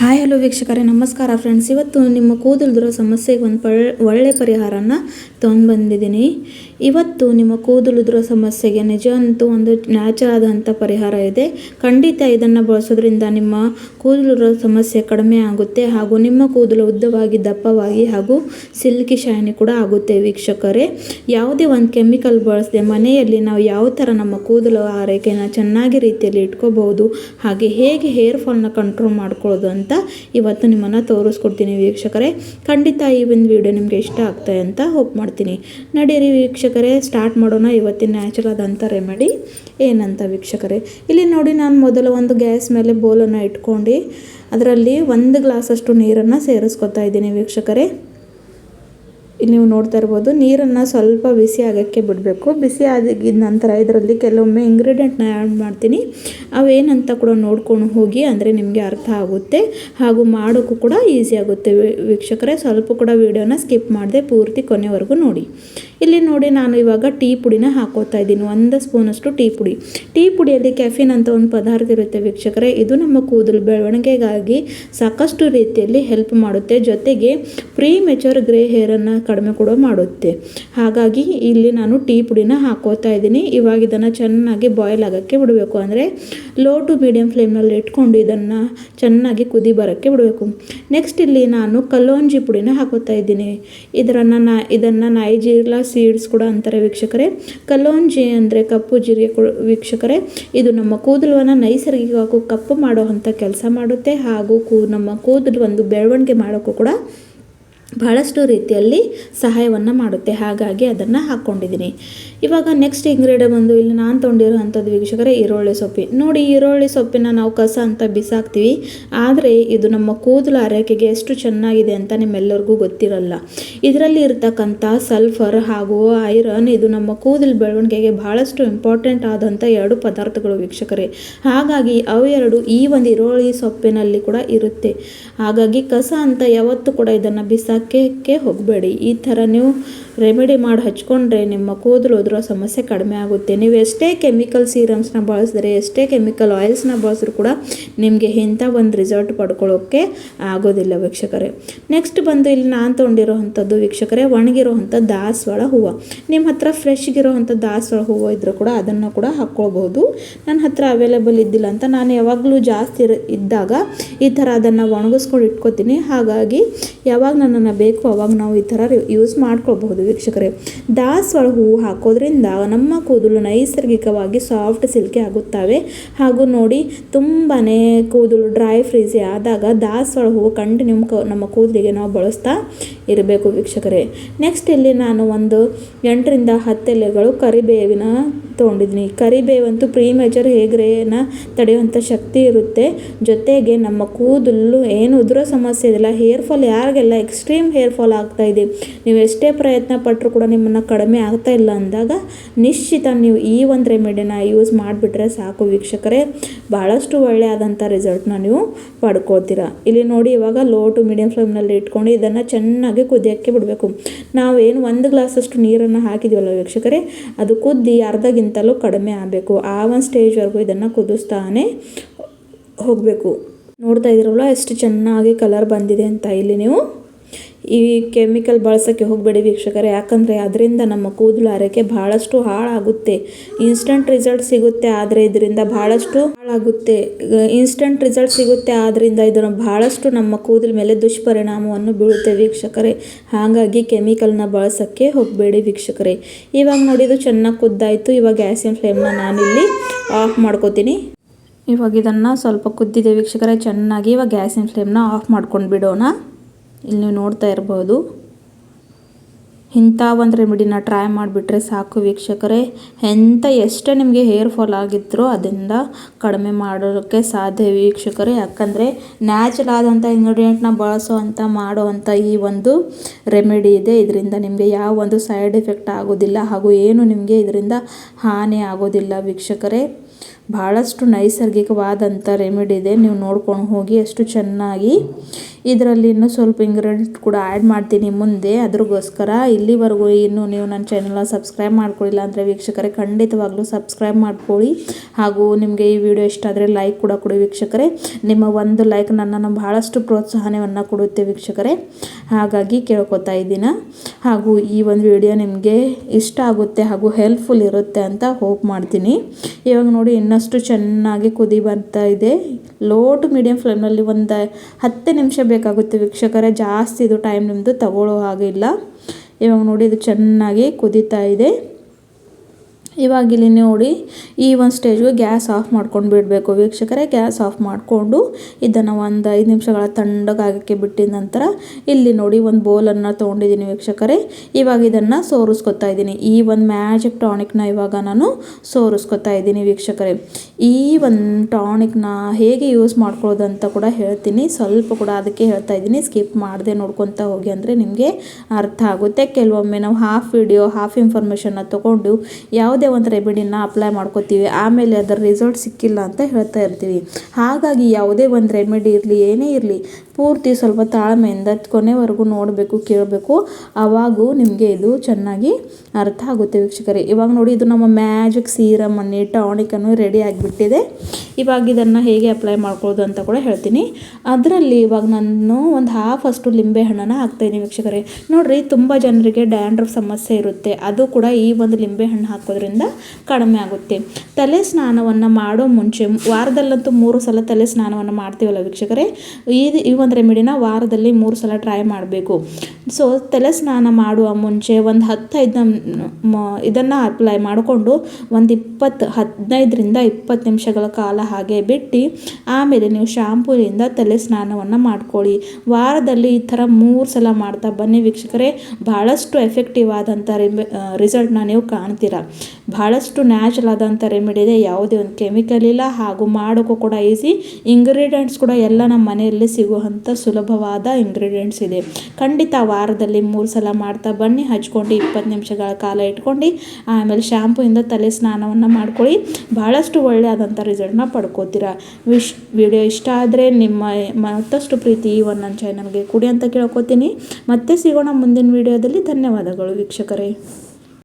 Hi hello ವೀಕ್ಷಕರೇ. ನಮಸ್ಕಾರ friends ಇವತ್ತು ನಿಮ್ಮ ಕೂದಲಿರೋ ಸಮಸ್ಯೆಗೆ ಒಂದು ಪಳ್, ಒಳ್ಳೆ ಪರಿಹಾರನ ತೊಗೊಂಡು ಬಂದಿದ್ದೀನಿ ಇವತ್ತು ನಿಮ್ಮ ಕೂದಲಿರೋ ಸಮಸ್ಯೆಗೆ ನಿಜ ಅಂತೂ ಒಂದು ನ್ಯಾಚುರಲ್ ಆದಂಥ ಪರಿಹಾರ ಇದೆ. ಖಂಡಿತ ಇದನ್ನು ಬಳಸೋದ್ರಿಂದ ನಿಮ್ಮ ಕೂದಲಿರೋ ಸಮಸ್ಯೆ ಕಡಿಮೆ ಆಗುತ್ತೆ ಹಾಗೂ ನಿಮ್ಮ ಕೂದಲು ಉದ್ದವಾಗಿ ದಪ್ಪವಾಗಿ ಹಾಗೂ ಸಿಲ್ಕಿ ಶೈನಿ ಕೂಡ ಆಗುತ್ತೆ ವೀಕ್ಷಕರೇ. ಯಾವುದೇ ಒಂದು ಕೆಮಿಕಲ್ ಬಳಸದೆ ಮನೆಯಲ್ಲಿ ನಾವು ಯಾವ ಥರ ನಮ್ಮ ಕೂದಲು ಆರೈಕೆನ ಚೆನ್ನಾಗಿ ರೀತಿಯಲ್ಲಿ ಇಟ್ಕೋಬಹುದು, ಹಾಗೆ ಹೇಗೆ ಹೇರ್ ಫಾಲ್ನ ಕಂಟ್ರೋಲ್ ಮಾಡ್ಕೊಳ್ಳೋದು ಅಂತ ಇವತ್ತು ನಿಮ್ಮನ್ನು ತೋರಿಸ್ಕೊಡ್ತೀನಿ ವೀಕ್ಷಕರೇ. ಖಂಡಿತ ಈ ಒಂದು ವಿಡಿಯೋ ನಿಮಗೆ ಇಷ್ಟ ಆಗ್ತದೆ ಅಂತ ಹೋಪ್ ಮಾಡ್ತೀನಿ. ನಡೀರಿ ವೀಕ್ಷಕರೇ ಸ್ಟಾರ್ಟ್ ಮಾಡೋಣ ಇವತ್ತಿನ ನ್ಯಾಚುರಲ್ ಆದಂಥ ರೆಮಿಡಿ ಏನಂತ ವೀಕ್ಷಕರೇ, ಇಲ್ಲಿ ನೋಡಿ ನಾನು ಮೊದಲು ಒಂದು ಗ್ಯಾಸ್ ಮೇಲೆ ಬೋಲನ್ನು ಇಟ್ಕೊಂಡು ಅದರಲ್ಲಿ ಒಂದು ಗ್ಲಾಸಷ್ಟು ನೀರನ್ನು ಸೇರಿಸ್ಕೊತಾ ಇದ್ದೀನಿ ವೀಕ್ಷಕರೇ. ನೀವು ನೋಡ್ತಾ ಇರ್ಬೋದು, ನೀರನ್ನು ಸ್ವಲ್ಪ ಬಿಸಿ ಆಗೋಕ್ಕೆ ಬಿಡಬೇಕು. ಬಿಸಿ ಆಗಿದ ನಂತರ ಇದರಲ್ಲಿ ಕೆಲವೊಮ್ಮೆ ಇಂಗ್ರೀಡಿಯೆಂಟ್ನ ಆ್ಯಡ್ ಮಾಡ್ತೀನಿ. ಅವೇನಂತ ಕೂಡ ನೋಡ್ಕೊಂಡು ಹೋಗಿ ಅಂದರೆ ನಿಮಗೆ ಅರ್ಥ ಆಗುತ್ತೆ. ಹಾಗೂ ಮಾಡೋಕ್ಕೂ ಕೂಡ ಈಸಿ ಆಗುತ್ತೆ. ವೀಕ್ಷಕರೇ, ಸ್ವಲ್ಪ ಕೂಡ ವೀಡಿಯೋನ ಸ್ಕಿಪ್ ಮಾಡದೆ ಪೂರ್ತಿ ಕೊನೆವರೆಗೂ ನೋಡಿ. ಇಲ್ಲಿ ನೋಡಿ ನಾನು ಇವಾಗ ಟೀ ಪುಡಿನ ಹಾಕೋತಾ ಇದ್ದೀನಿ. ಒಂದು ಸ್ಪೂನಷ್ಟು ಟೀ ಪುಡಿ. ಟೀ ಪುಡಿಯಲ್ಲಿ ಕೆಫಿನ್ ಅಂತ ಒಂದು ಪದಾರ್ಥ ಇರುತ್ತೆ ವೀಕ್ಷಕರೇ. ಇದು ನಮ್ಮ ಕೂದಲು ಬೆಳವಣಿಗೆಗಾಗಿ ಸಾಕಷ್ಟು ರೀತಿಯಲ್ಲಿ ಹೆಲ್ಪ್ ಮಾಡುತ್ತೆ. ಜೊತೆಗೆ ಪ್ರೀ ಮೆಚೂರ್ ಗ್ರೇ ಹೇರನ್ನು ಕಡಿಮೆ ಕೂಡ ಮಾಡುತ್ತೆ. ಹಾಗಾಗಿ ಇಲ್ಲಿ ನಾನು ಟೀ ಪುಡಿನ ಹಾಕೋತಾ ಇದ್ದೀನಿ. ಇವಾಗ ಇದನ್ನು ಚೆನ್ನಾಗಿ ಬಾಯ್ಲ್ ಆಗೋಕ್ಕೆ ಬಿಡಬೇಕು. ಅಂದರೆ ಲೋ ಟು ಮೀಡಿಯಮ್ ಫ್ಲೇಮ್ನಲ್ಲಿ ಇಟ್ಕೊಂಡು ಇದನ್ನು ಚೆನ್ನಾಗಿ ಕುದಿ ಬರೋಕ್ಕೆ ಬಿಡಬೇಕು. ನೆಕ್ಸ್ಟ್ ಇಲ್ಲಿ ನಾನು ಕಲ್ಲೋಂಜಿ ಪುಡಿನ ಹಾಕೋತಾ ಇದ್ದೀನಿ. ಇದರನ್ನು ನಾ, ಇದನ್ನು ನೈಜೀರ್ಲಾ ಸೀಡ್ಸ್ ಕೂಡ ಅಂತಾರೆ ವೀಕ್ಷಕರೇ. ಕಲ್ಲೋಂಜಿ ಅಂದರೆ ಕಪ್ಪು ಜೀರಿಗೆ ವೀಕ್ಷಕರೇ. ಇದು ನಮ್ಮ ಕೂದಲನ್ನು ನೈಸರ್ಗಿಕವಾಗಿ ಕಪ್ಪು ಮಾಡುವಂಥ ಕೆಲಸ ಮಾಡುತ್ತೆ. ಹಾಗೂ ಕೂ, ನಮ್ಮ ಕೂದಲು ಒಂದು ಬೆಳವಣಿಗೆ ಮಾಡೋಕ್ಕೂ ಕೂಡ ಬಹಳಷ್ಟು ರೀತಿಯಲ್ಲಿ ಸಹಾಯವನ್ನು ಮಾಡುತ್ತೆ. ಹಾಗಾಗಿ ಅದನ್ನು ಹಾಕ್ಕೊಂಡಿದ್ದೀನಿ ಇವಾಗ ನೆಕ್ಸ್ಟ್ ಇಂಗ್ರೀಡಿಯಂಟ್ ಬಂದು ಇಲ್ಲಿ ನಾನು ತೊಗೊಂಡಿರೋವಂಥದ್ದು ವೀಕ್ಷಕರೇ ಈರುಳ್ಳಿ ಸೊಪ್ಪಿ. ನೋಡಿ ಈರುಳ್ಳಿ ಸೊಪ್ಪಿನ ನಾವು ಕಸ ಅಂತ ಬಿಸಾಕ್ತೀವಿ. ಆದರೆ ಇದು ನಮ್ಮ ಕೂದಲು ಆರೈಕೆಗೆ ಎಷ್ಟು ಚೆನ್ನಾಗಿದೆ ಅಂತ ನಿಮ್ಮೆಲ್ಲರಿಗೂ ಗೊತ್ತಿರಲ್ಲ. ಇದರಲ್ಲಿ ಇರತಕ್ಕಂಥ ಸಲ್ಫರ್ ಹಾಗೂ ಐರನ್ ಇದು ನಮ್ಮ ಕೂದಲು ಬೆಳವಣಿಗೆಗೆ ಬಹಳಷ್ಟು ಇಂಪಾರ್ಟೆಂಟ್ ಆದಂಥ ಎರಡು ಪದಾರ್ಥಗಳು ವೀಕ್ಷಕರೇ. ಹಾಗಾಗಿ ಅವೆರಡು ಈ ಒಂದು ಈರುಳ್ಳಿ ಸೊಪ್ಪಿನಲ್ಲಿ ಕೂಡ ಇರುತ್ತೆ. ಹಾಗಾಗಿ ಕಸ ಅಂತ ಯಾವತ್ತೂ ಕೂಡ ಇದನ್ನು ಬಿಸಾಕಕ್ಕೆ ಹೋಗಬೇಡಿ. ಈ ಥರ ನೀವು ರೆಮಿಡಿ ಮಾಡಿ ಹಚ್ಕೊಂಡ್ರೆ ನಿಮ್ಮ ಕೂದಲು ಉದುರೋ ಸಮಸ್ಯೆ ಕಡಿಮೆ ಆಗುತ್ತೆ. ನೀವು ಎಷ್ಟೇ ಕೆಮಿಕಲ್ ಸೀರಮ್ಸ್ನ ಬಳಸಿದ್ರೆ, ಎಷ್ಟೇ ಕೆಮಿಕಲ್ ಆಯಿಲ್ಸ್ನ ಬಳಸಿದ್ರು ಕೂಡ ನಿಮಗೆ ಇಂಥ ಒಂದು ರಿಸಲ್ಟ್ ಪಡ್ಕೊಳ್ಳೋಕ್ಕೆ ಆಗೋದಿಲ್ಲ ವೀಕ್ಷಕರೇ. ನೆಕ್ಸ್ಟ್ ಬಂದು ಇಲ್ಲಿ ನಾನು ತೊಗೊಂಡಿರೋವಂಥದ್ದು ವೀಕ್ಷಕರೇ ಒಣಗಿರೋವಂಥ ದಾಸವಾಳ ಹೂವು. ನಿಮ್ಮ ಹತ್ರ ಫ್ರೆಶ್ಗಿರೋವಂಥ ದಾಸವಾಳ ಹೂವು ಇದ್ದರೂ ಕೂಡ ಅದನ್ನು ಕೂಡ ಹಾಕ್ಕೊಳ್ಬೋದು. ನನ್ನ ಹತ್ರ ಅವೈಲೇಬಲ್ ಇದ್ದಿಲ್ಲ ಅಂತ ನಾನು ಯಾವಾಗಲೂ ಜಾಸ್ತಿ ಇದ್ದಾಗ ಈ ಥರ ಅದನ್ನು ಒಣಗಿಸ್ಕೊಂಡು ಇಟ್ಕೋತೀನಿ. ಹಾಗಾಗಿ ಯಾವಾಗ ನನ್ನನ್ನು ಬೇಕು, ಅವಾಗ ನಾವು ಈ ಥರ ಯೂಸ್ ಮಾಡ್ಕೊಳ್ಬಹುದು ವೀಕ್ಷಕರೇ. ದಾಸವಾಳ ಹೂವು ಹಾಕೋದ್ರಿಂದ ನಮ್ಮ ಕೂದಲು ನೈಸರ್ಗಿಕವಾಗಿ ಸಾಫ್ಟ್ ಸಿಲ್ಕಿ ಆಗುತ್ತವೆ. ಹಾಗೂ ನೋಡಿ ತುಂಬಾ ಕೂದಲು ಡ್ರೈ ಫ್ರೀಸಿ ಆದಾಗ ದಾಸವಾಳ ಹೂವು ಕಂಟಿನ್ಯೂ ನಮ್ಮ ಕೂದಲಿಗೆ ನಾವು ಬಳಸ್ತಾ ಇರಬೇಕು ವೀಕ್ಷಕರೇ. ನೆಕ್ಸ್ಟ್ ಇಲ್ಲಿ ನಾನು ಒಂದು ಎಂಟರಿಂದ ಹತ್ತು ಎಲೆಗಳು ಕರಿಬೇವಿನ ತೊಗೊಂಡಿದ್ದೀನಿ. ಕರಿಬೇವಂತೂ ಪ್ರೀಮೇಜರ್ ಹೇಗ್ರೇನ ತಡೆಯುವಂಥ ಶಕ್ತಿ ಇರುತ್ತೆ. ಜೊತೆಗೆ ನಮ್ಮ ಕೂದಲು ಏನು ಉದುರೋ ಸಮಸ್ಯೆ ಇದೆಯಲ್ಲ ಹೇರ್ ಫಾಲ್ ಯಾರಿಗೆಲ್ಲ ಎಕ್ಸ್ಟ್ರೀಮ್ ಹೇರ್ ಫಾಲ್ ಆಗ್ತಾ ಇದೆ. ನೀವು ಎಷ್ಟೇ ಪ್ರಯತ್ನ ಪಟ್ಟರು ಕೂಡ ನಿಮ್ಮನ್ನು ಕಡಿಮೆ ಆಗ್ತಾ ಇಲ್ಲ ಅಂದಾಗ ನಿಶ್ಚಿತ ನೀವು ಈ ಒಂದು ರೆಮಿಡಿನ ಯೂಸ್ ಮಾಡಿಬಿಟ್ರೆ ಸಾಕು ವೀಕ್ಷಕರೇ. ಭಾಳಷ್ಟು ಒಳ್ಳೆಯಾದಂಥ ರಿಸಲ್ಟ್ನ ನೀವು ಪಡ್ಕೊಳ್ತೀರಾ. ಇಲ್ಲಿ ನೋಡಿ ಇವಾಗ ಲೋ ಟು ಮೀಡಿಯಂ ಫ್ಲೇಮ್ನಲ್ಲಿ ಇಟ್ಕೊಂಡು ಇದನ್ನು ಚೆನ್ನಾಗಿ ಕುದಿಯೋಕ್ಕೆ ಬಿಡಬೇಕು. ನಾವೇನು ಒಂದು ಗ್ಲಾಸಷ್ಟು ನೀರನ್ನು ಹಾಕಿದೀವಲ್ಲ ವೀಕ್ಷಕರೇ, ಅದು ಕುದ್ದಿ ಅರ್ಧಗಿಂತಲೂ ಕಡಿಮೆ ಆಗಬೇಕು. ಆ ಒಂದು ಸ್ಟೇಜ್ವರೆಗೂ ಇದನ್ನು ಕುದಿಸ್ತಾನೆ ಹೋಗಬೇಕು. ನೋಡ್ತಾ ಇದ್ರಲ್ಲ ಎಷ್ಟು ಚೆನ್ನಾಗಿ ಕಲರ್ ಬಂದಿದೆ ಅಂತ ಇಲ್ಲಿ ನೀವು ಈ ಕೆಮಿಕಲ್ ಬಳಸೋಕ್ಕೆ ಹೋಗಬೇಡಿ ವೀಕ್ಷಕರೇ. ಯಾಕಂದರೆ ಅದರಿಂದ ನಮ್ಮ ಕೂದಲು ಆರೈಕೆ ಭಾಳಷ್ಟು ಹಾಳಾಗುತ್ತೆ. ಇನ್ಸ್ಟಂಟ್ ರಿಸಲ್ಟ್ ಸಿಗುತ್ತೆ, ಆದರೆ ಇದರಿಂದ ಭಾಳಷ್ಟು ಹಾಳಾಗುತ್ತೆ. ಇನ್ಸ್ಟಂಟ್ ರಿಸಲ್ಟ್ ಸಿಗುತ್ತೆ ಆದ್ದರಿಂದ ಇದನ್ನು ಭಾಳಷ್ಟು ನಮ್ಮ ಕೂದಲ ಮೇಲೆ ದುಷ್ಪರಿಣಾಮವನ್ನು ಬೀಳುತ್ತೆ ವೀಕ್ಷಕರೇ. ಹಾಗಾಗಿ ಕೆಮಿಕಲ್ನ ಬಳಸೋಕ್ಕೆ ಹೋಗಬೇಡಿ ವೀಕ್ಷಕರೇ. ಇವಾಗ ನೋಡಿದ್ದು ಚೆನ್ನಾಗಿ ಕುದ್ದಾಯಿತು. ಇವಾಗ ಗ್ಯಾಸಿನ ಫ್ಲೇಮ್ನ ನಾನಿಲ್ಲಿ ಆಫ್ ಮಾಡ್ಕೋತೀನಿ. ಇವಾಗ ಇದನ್ನು ಸ್ವಲ್ಪ ಕುದ್ದಿದೆ ವೀಕ್ಷಕರೇ. ಚೆನ್ನಾಗಿ ಇವಾಗ ಗ್ಯಾಸಿನ ಫ್ಲೇಮ್ನ ಆಫ್ ಮಾಡ್ಕೊಂಡು ಬಿಡೋಣ. ಇಲ್ಲಿ ನೀವು ನೋಡ್ತಾ ಇರ್ಬೋದು. ಇಂಥ ಒಂದು ರೆಮಿಡಿನ ಟ್ರೈ ಮಾಡಿಬಿಟ್ರೆ ಸಾಕು ವೀಕ್ಷಕರೇ. ಎಂಥ ಎಷ್ಟೇ ನಿಮಗೆ ಹೇರ್ ಫಾಲ್ ಆಗಿದ್ರೂ ಅದರಿಂದ ಕಡಿಮೆ ಮಾಡೋಕ್ಕೆ ಸಾಧ್ಯ ವೀಕ್ಷಕರೇ. ಯಾಕಂದರೆ ನ್ಯಾಚುರಲ್ ಆದಂಥ ಇಂಗ್ರೀಡಿಯೆಂಟ್ನ ಬಳಸೋ ಅಂತ ಮಾಡೋ ಅಂಥ ಈ ಒಂದು ರೆಮಿಡಿ ಇದೆ. ಇದರಿಂದ ನಿಮಗೆ ಯಾವ ಒಂದು ಸೈಡ್ ಎಫೆಕ್ಟ್ ಆಗೋದಿಲ್ಲ ಹಾಗೂ ಏನು ನಿಮಗೆ ಇದರಿಂದ ಹಾನಿ ಆಗೋದಿಲ್ಲ ವೀಕ್ಷಕರೇ. ಭಾಳಷ್ಟು ನೈಸರ್ಗಿಕವಾದಂಥ ರೆಮಿಡಿ ಇದೆ. ನೀವು ನೋಡ್ಕೊಂಡು ಹೋಗಿ ಅಷ್ಟು ಚೆನ್ನಾಗಿ ಇದರಲ್ಲಿ ಇನ್ನೂ ಸ್ವಲ್ಪ ಇಂಗ್ರೀಡಿಯೆಂಟ್ ಕೂಡ ಆ್ಯಡ್ ಮಾಡ್ತೀನಿ ಮುಂದೆ. ಅದ್ರಗೋಸ್ಕರ ಇಲ್ಲಿವರೆಗೂ ಇನ್ನೂ ನೀವು ನನ್ನ ಚಾನಲ್ನ ಸಬ್ಸ್ಕ್ರೈಬ್ ಮಾಡ್ಕೊಳ್ಳಿಲ್ಲ ಅಂದರೆ ವೀಕ್ಷಕರೇ ಖಂಡಿತವಾಗ್ಲೂ ಸಬ್ಸ್ಕ್ರೈಬ್ ಮಾಡ್ಕೊಳ್ಳಿ. ಹಾಗೂ ನಿಮಗೆ ಈ ವಿಡಿಯೋ ಇಷ್ಟ ಆದರೆ ಲೈಕ್ ಕೂಡ ಕೊಡಿ ವೀಕ್ಷಕರೇ. ನಿಮ್ಮ ಒಂದು ಲೈಕ್ ನನ್ನನ್ನು ಬಹಳಷ್ಟು ಪ್ರೋತ್ಸಾಹನವನ್ನು ಕೊಡುತ್ತೆ ವೀಕ್ಷಕರೇ. ಹಾಗಾಗಿ ಕೇಳ್ಕೊತಾ ಇದ್ದೀನಿ? ಹಾಗೂ ಈ ಒಂದು ವಿಡಿಯೋ ನಿಮಗೆ ಇಷ್ಟ ಆಗುತ್ತೆ ಹಾಗೂ ಹೆಲ್ಪ್ಫುಲ್ ಇರುತ್ತೆ ಅಂತ ಹೋಪ್ ಮಾಡ್ತೀನಿ. ಇವಾಗ ನೋಡಿ ಇನ್ನಷ್ಟು ಚೆನ್ನಾಗಿ ಕುದಿ ಬರ್ತಾ ಇದೆ. ಲೋ ಟು ಮೀಡಿಯಂ ಫ್ಲೇಮ್ನಲ್ಲಿ ಒಂದು ಹತ್ತು ನಿಮಿಷ ಬೇಕಾಗುತ್ತೆ ವೀಕ್ಷಕರೇ ಜಾಸ್ತಿ ಇದು ಟೈಮ್ ನಿಮ್ಮದು ತಗೊಳ್ಳೋ ಹಾಗಿಲ್ಲ ಇವಾಗ ನೋಡಿ ಇದು ಚೆನ್ನಾಗಿ ಕುದೀತಾ ಇದೆ. ಇವಾಗ ಇಲ್ಲಿ ನೋಡಿ ಈ ಒಂದು ಸ್ಟೇಜ್ಗೆ ಗ್ಯಾಸ್ ಆಫ್ ಮಾಡ್ಕೊಂಡು ಬಿಡಬೇಕು ವೀಕ್ಷಕರೇ. ಗ್ಯಾಸ್ ಆಫ್ ಮಾಡಿಕೊಂಡು ಇದನ್ನು ಒಂದು ಐದು ನಿಮಿಷಗಳ ತಣ್ಣಗಾಗಕ್ಕೆ ಬಿಟ್ಟಿದ ನಂತರ ಇಲ್ಲಿ ನೋಡಿ ಒಂದು ಬೋಲನ್ನು ತೊಗೊಂಡಿದ್ದೀನಿ ವೀಕ್ಷಕರೇ. ಇವಾಗ ಇದನ್ನು ಸೋರಿಸ್ಕೊತಾ ಇದ್ದೀನಿ. ಈ ಒಂದು ಮ್ಯಾಜಿಕ್ ಟಾನಿಕ್ನ ಇವಾಗ ನಾನು ಸೋರಿಸ್ಕೊತಾ ಇದ್ದೀನಿ ವೀಕ್ಷಕರೇ. ಈ ಒಂದು ಟಾನಿಕ್ನ ಹೇಗೆ ಯೂಸ್ ಮಾಡ್ಕೊಳ್ಳೋದು ಅಂತ ಕೂಡ ಹೇಳ್ತೀನಿ. ಸ್ವಲ್ಪ ಕೂಡ ಅದಕ್ಕೆ ಹೇಳ್ತಾ ಇದ್ದೀನಿ. ಸ್ಕಿಪ್ ಮಾಡದೆ ನೋಡ್ಕೊತಾ ಹೋಗಿ ಅಂದರೆ ನಿಮಗೆ ಅರ್ಥ ಆಗುತ್ತೆ. ಕೆಲವೊಮ್ಮೆ ನಾವು ಹಾಫ್ ವಿಡಿಯೋ ಹಾಫ್ ಇನ್ಫಾರ್ಮೇಷನ್ನ ತೊಗೊಂಡು ಯಾವುದೇ ಒಂದು ರೆಮಿಡಿನ ಅಪ್ಲೈ ಮಾಡ್ಕೋತೀವಿ. ಆಮೇಲೆ ಅದರ ರಿಸಲ್ಟ್ ಸಿಕ್ಕಿಲ್ಲ ಅಂತ ಹೇಳ್ತಾ ಇರ್ತೀವಿ. ಹಾಗಾಗಿ ಯಾವುದೇ ಒಂದು ರೆಮಿಡಿ ಇರಲಿ, ಏನೇ ಇರಲಿ, ಪೂರ್ತಿ ಸ್ವಲ್ಪ ತಾಳ್ಮೆಯಿಂದ ಕೊನೆವರೆಗೂ ನೋಡಬೇಕು, ಕೇಳಬೇಕು. ಆವಾಗೂ ನಿಮಗೆ ಇದು ಚೆನ್ನಾಗಿ ಅರ್ಥ ಆಗುತ್ತೆ ವೀಕ್ಷಕರೇ. ಇವಾಗ ನೋಡಿ, ಇದು ನಮ್ಮ ಮ್ಯಾಜಿಕ್ ಸೀರಮ್ ಅನ್ನಿ ಟಾನಿಕನ್ನು ರೆಡಿ ಆಗಿಬಿಟ್ಟಿದೆ. ಇವಾಗ ಇದನ್ನು ಹೇಗೆ ಅಪ್ಲೈ ಮಾಡ್ಕೊಳ್ಳೋದು ಅಂತ ಕೂಡ ಹೇಳ್ತೀನಿ. ಅದರಲ್ಲಿ ಇವಾಗ ನಾನು ಒಂದು ಹಾಫ್ ಅಷ್ಟು ಲಿಂಬೆ ಹಣ್ಣನ್ನು ಹಾಕ್ತಾಯಿದ್ದೀನಿ ವೀಕ್ಷಕರೇ. ನೋಡಿರಿ, ತುಂಬ ಜನರಿಗೆ ಡ್ಯಾಂಡ್ರಫ್ ಸಮಸ್ಯೆ ಇರುತ್ತೆ. ಅದು ಕೂಡ ಈ ಒಂದು ಲಿಂಬೆ ಹಣ್ಣು ಹಾಕೋದ್ರಿಂದ ಕಡಿಮೆ ಆಗುತ್ತೆ. ತಲೆ ಸ್ನಾನವನ್ನು ಮಾಡೋ ಮುಂಚೆ ವಾರದಲ್ಲಂತೂ ಮೂರು ಸಲ ತಲೆ ಸ್ನಾನವನ್ನು ಮಾಡ್ತೀವಲ್ಲ ವೀಕ್ಷಕರೇ? ಈ ಈ ಒಂದು ರೆಮಿಡಿನ ವಾರದಲ್ಲಿ ಮೂರು ಸಲ ಟ್ರೈ ಮಾಡಬೇಕು. ಸೊ ತಲೆ ಸ್ನಾನ ಮಾಡುವ ಮುಂಚೆ ಒಂದು ಹತ್ತೈದು ಇದನ್ನು ಅಪ್ಲೈ ಮಾಡಿಕೊಂಡು ಒಂದು ಇಪ್ಪತ್ತು ಹದಿನೈದರಿಂದ ಇಪ್ಪತ್ತು ನಿಮಿಷಗಳ ಕಾಲ ಹಾಗೆ ಬಿಟ್ಟು ಆಮೇಲೆ ನೀವು ಶಾಂಪೂಲಿಂದ ತಲೆ ಸ್ನಾನವನ್ನು ಮಾಡ್ಕೊಳ್ಳಿ. ವಾರದಲ್ಲಿ ಈ ಥರ ಮೂರು ಸಲ ಮಾಡ್ತಾ ಬನ್ನಿ ವೀಕ್ಷಕರೇ. ಭಾಳಷ್ಟು ಎಫೆಕ್ಟಿವ್ ಆದಂಥ ರಿಸಲ್ಟ್ನ ನೀವು ಕಾಣ್ತೀರಾ. ಭಾಳಷ್ಟು ನ್ಯಾಚುರಲ್ ಆದಂಥ ರೆಮಿಡಿ ಇದೆ. ಯಾವುದೇ ಒಂದು ಕೆಮಿಕಲ್ ಇಲ್ಲ, ಹಾಗೂ ಮಾಡೋಕ್ಕೂ ಕೂಡ ಈಸಿ ಇಂಗ್ರೀಡಿಯೆಂಟ್ಸ್ ಕೂಡ ಎಲ್ಲ ನಮ್ಮ ಮನೆಯಲ್ಲಿ ಸಿಗುವಂಥ ಸುಲಭವಾದ ಇಂಗ್ರೀಡಿಯೆಂಟ್ಸ್ ಇದೆ. ಖಂಡಿತ ವಾರದಲ್ಲಿ ಮೂರು ಸಲ ಮಾಡ್ತಾ ಬನ್ನಿ. ಹಚ್ಕೊಂಡು ಇಪ್ಪತ್ತು ನಿಮಿಷಗಳ ಕಾಲ ಇಟ್ಕೊಂಡು, ಆಮೇಲೆ ಶ್ಯಾಂಪೂಯಿಂದ ತಲೆ ಸ್ನಾನವನ್ನು ಮಾಡ್ಕೊಳ್ಳಿ. ಭಾಳಷ್ಟು ಒಳ್ಳೆಯಾದಂಥ ರಿಸಲ್ಟ್ನ ಪಡ್ಕೋತೀರಾ. ವಿಶ್ ವಿಡಿಯೋ ಇಷ್ಟ ಆದರೆ ನಿಮ್ಮ, ಮತ್ತಷ್ಟು ಪ್ರೀತಿ ಈ ಒಂದು ನನ್ನ ಚಾನಲ್ಗೆ ಕೊಡಿ ಅಂತ ಕೇಳ್ಕೊತೀನಿ. ಮತ್ತೆ ಸಿಗೋಣ ಮುಂದಿನ ವಿಡಿಯೋದಲ್ಲಿ ಧನ್ಯವಾದಗಳು ವೀಕ್ಷಕರೇ.